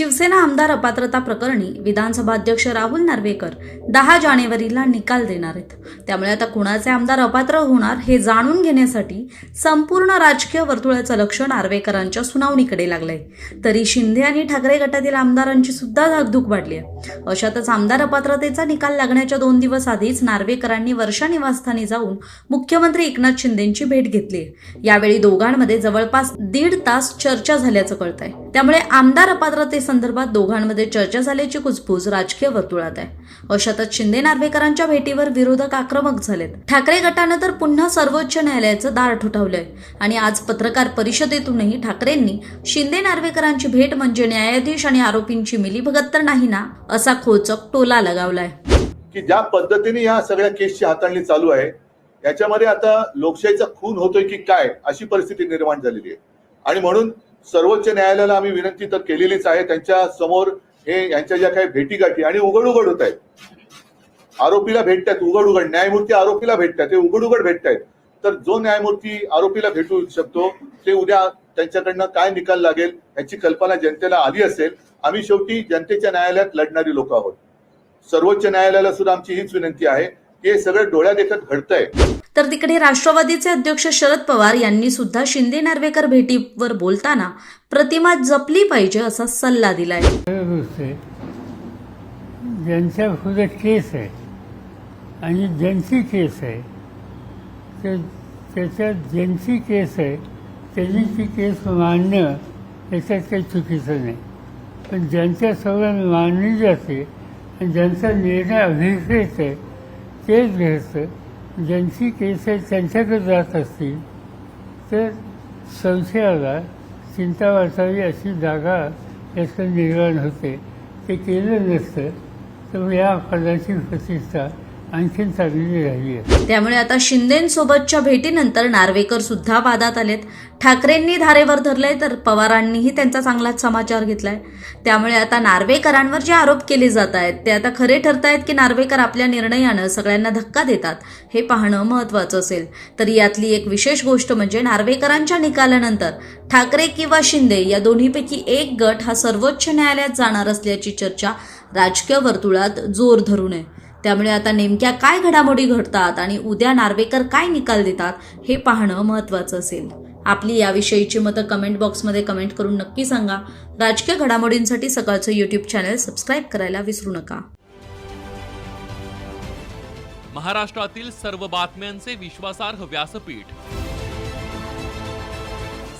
शिवसेना आमदार अपात्रता प्रकरणी विधानसभा अध्यक्ष राहुल नार्वेकर दहा जानेवारीला निकाल देणार आहेत. त्यामुळे आता कुणाचे आमदार अपात्र होणार हे जाणून घेण्यासाठी संपूर्ण राजकीय वर्तुळाचं लक्ष नार्वेकरांच्या सुनावणीकडे लागलंय. तरी शिंदे आणि ठाकरे गटातील आमदारांची सुद्धा धाकधूक वाढली आहे. अशातच आमदार अपात्रतेचा निकाल लागण्याच्या दोन दिवस आधीच नार्वेकरांनी वर्षा निवासस्थानी जाऊन मुख्यमंत्री एकनाथ शिंदेंची भेट घेतली यावेळी दोघांमध्ये जवळपास दीड तास चर्चा झाल्याचं कळतंय. त्यामुळे आमदार अपात्रतेसंदर्भात दोघांमध्ये चर्चा झाल्याची कुजबूज राजकीय वर्तुळात आहे. अशातच शिंदे नार्वेकरांच्या भेटीवर विरोधक आक्रमक झालेत. ठाकरे गटानं तर पुन्हा सर्वोच्च न्यायालयाचं दार ठोठावलंय. आणि आज पत्रकार परिषदेतूनही ठाकरेंनी शिंदे नार्वेकरांची भेट म्हणजे न्यायाधीश आणि आरोपींची मिलीभगत तर नाही ना असा खोचक टोला लगावलाय. की ज्या पद्धतीने या सगळ्या केसची हाताळणी चालू आहे याच्यामध्ये आता लोकशाहीचा खून होतोय की काय अशी परिस्थिती निर्माण झालेली आहे. आणि म्हणून सर्वोच्च न्यायालयाला आम्ही विनंती तर केलेलीच आहे. त्यांच्यासमोर हे यांच्या ज्या काही भेटीगाठी आणि उघड उघड होत आहेत. आरोपीला भेटतात उघड उघड न्यायमूर्ती आरोपीला भेटतात ते उघड उघड भेटतायत. तर जो न्यायमूर्ती आरोपीला भेटू शकतो ते उद्या त्यांच्याकडनं काय निकाल लागेल याची कल्पना जनतेला आली असेल. आम्ही शेवटी जनतेच्या न्यायालयात लढणारी लोक आहोत. सर्वोच्च न्यायालयाला सुद्धा आमची हीच विनंती आहे की हे सगळं डोळ्या देखत घडतंय. तर तिकडे राष्ट्रवादीचे अध्यक्ष शरद पवार यांनी सुद्धा शिंदे नार्वेकर भेटीवर बोलताना प्रतिमा जपली पाहिजे असा सल्ला दिलाय. ज्यांच्या पुढे केस आहे. आणि ज्यांची केस आहे. ते त्याच्यात ज्यांची केस आहे. त्यांनी ती केस मांडणं याच्यात काही चुकीचं नाही. पण ज्यांच्या सगळं मानली जाते आणि ज्यांचा निर्णय अभिप्रेत आहे तेच घ्यायचं ज्यांची केस त्यांच्याकडे जात असतील तर संशयाला चिंता वाचावी अशी जागा याचं निर्माण होते. ते केलं नसतं तर या पदाची प्रतिष्ठा आणखीन चांगली राहिली आहे त्यामुळे आता शिंदेसोबतच्या भेटीनंतर नार्वेकर सुद्धा वादात आलेत. ठाकरेंनी धारेवर धरलंय तर पवारांनीही त्यांचा चांगलाच समाचार घेतलाय. त्यामुळे आता नार्वेकरांवर जे आरोप केले जात आहेत ते आता खरे ठरतायत की नार्वेकर आपल्या निर्णयानं सगळ्यांना धक्का देतात हे पाहणं महत्वाचं असेल. तर यातली एक विशेष गोष्ट म्हणजे नार्वेकरांच्या निकालानंतर ठाकरे किंवा शिंदे या दोन्हीपैकी एक गट हा सर्वोच्च न्यायालयात जाणार असल्याची चर्चा राजकीय वर्तुळात जोर धरून आहे त्यामुळे आता नेमक्या काय घडामोडी घडतात आणि उद्या नार्वेकर काय निकाल देतात हे पाहणं महत्त्वाचं असेल. आपली याविषयीची मतं कमेंट बॉक्समध्ये कमेंट करून नक्की सांगा. राजकीय घडामोडींसाठी सकाळचं यूट्यूब चॅनल सबस्क्राईब करायला विसरू नका. महाराष्ट्रातील सर्व बातम्यांचे विश्वासार्ह व्यासपीठ.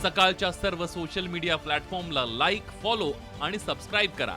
सकाळच्या सर्व सोशल मीडिया प्लॅटफॉर्मला लाईक फॉलो आणि सबस्क्राईब करा.